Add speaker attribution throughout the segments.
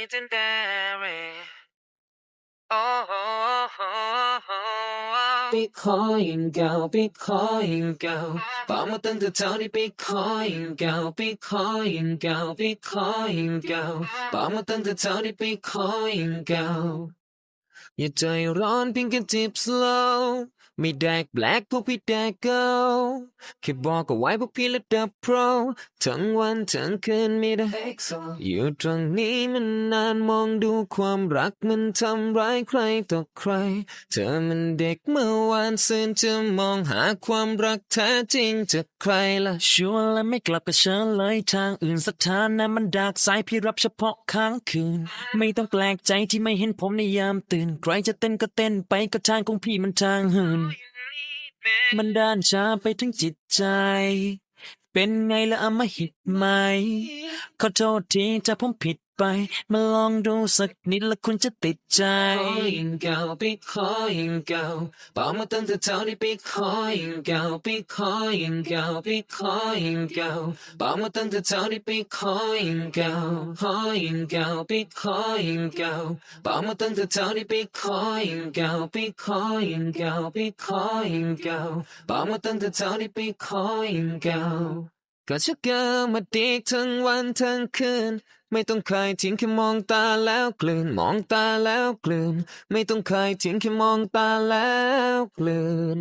Speaker 1: legendary. Oh, oh, oh, oh. Bitcoin girl, Bitcoin girl บอกมาตั้งแต่เท่าที่ Bitcoin girl, Bitcoin girl, Bitcoin girl บอกมาตั้งแต่เท่าที่ Bitcoin girl อย่าใจร้อ นเพียงแค่จิบ slow ไม่แดก black พวกพี่แดก go แค่บอกเอาไว้พวกพี่ระดับ pro ทั้งวันทั้งคืนมีแต่อยู่ตรงนี้มันนานมองดูความรักมันทำร้ายใครต่อใคร เธอมันเด็กเมื่อวานซื่นจะมองหาความรักแท้จริงจากใครล่ะ
Speaker 2: ชัวร์และไม่กลับกับฉันเลยทางอื่นสถานะมันดากสายพี่รับเฉพาะค้างคืน ไม่ต้องแปลกใจที่ไม่เห็นผมในยามตื่น ใครจะเต้นก็เต้นไปก็ทางของพี่มันทางหืน มันด้านชาไปทั้งจิตใจ เป็นไงละอมหิตไหม ขอโทษทีถ้าผมผิด ไป มาลองดูสักนิดละคุณจะติดใจขอยิ
Speaker 1: งเก่าไปขอยิงเก่าบอกมาตั้งแต่เท่าที่ไปขอยิงเก่าไปขอยิงเก่าไปขอยิงเก่าบอกมาตั้งแต่เท่าที่ไปขอยิงเก่าขอยิงเก่าไปขอยิงเก่าบอกมาตั้งแต่เท่าที่ไปขอยิงเก่าไปขอยิงเก่าไปขอยิงเก่าบอกมาตั้งแต่เท่าที่ไปขอยิงเก่า ชักเกินมาดีทั้งวันทั้งคืน ไม่ต้องใครทิ้งแค่มองตาแล้วกลืน มองตาแล้วกลืน ไม่ต้องใครทิ้งแค่มองตาแล้วกลืน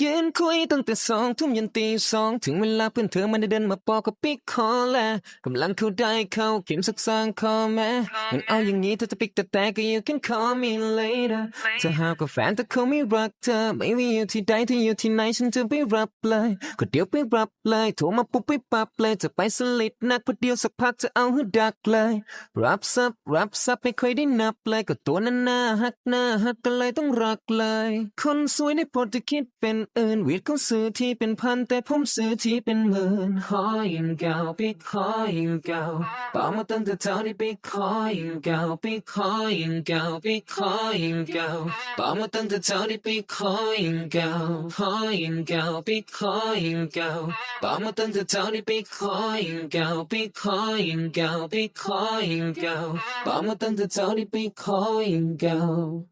Speaker 1: ยืนคุยตั้งแต่สองทุ่มยันตีสองถึงเวลาเพื่อนเธอมันได้เดินมาปอกกับปิกคอแลกำลังเข้าได้เข้าเข็มสักสร้างคอแม้งั้นเอาอย่างนี้ถ้าจะปิกแต่แต่ก็ you can call me later ถ้าหากว่าแฟนแต่เขาไม่รักเธอไม่ว่าอยู่ที่ใดที่อยู่ที่ไหนฉันจะไปรับเลยก็เดี๋ยวไปรับเลยโทรมาปุ๊บไปปับเลยจะไปสลิดนักพอเดียวสักพักจะเอาให้ดักเลย รับซับรับซับไม่ค่อยได้นับเลยก็ตัวนั้นหน้าหักหน้าหักก็เลยต้องรักเลย คนสวยในโพดจะคิดเป็นอื่นวิทย์เขาซื้อที่เป็นพันแต่ผมซื้อที่เป็นหมื่นหอยิงเก่าปิกหอยิงเก่าเป่ามาตั้งแต่เท่าที่ปิกหอยิงเก่าปิกหอยิงเก่าปิกหอยิงเก่าเป่ามาตั้งแต่เท่าที่ปิกหอยิงเก่าหอยิงเก่าปิกหอยิงเก่าเป่ามาตั้งแต่เท่าที่ปิกหอยิงเก่าปิกหอยิงเก่าปิกหอยิงเก่าเป่ามาตั้งแต่เท่าที่ปิกหอยิงเก่า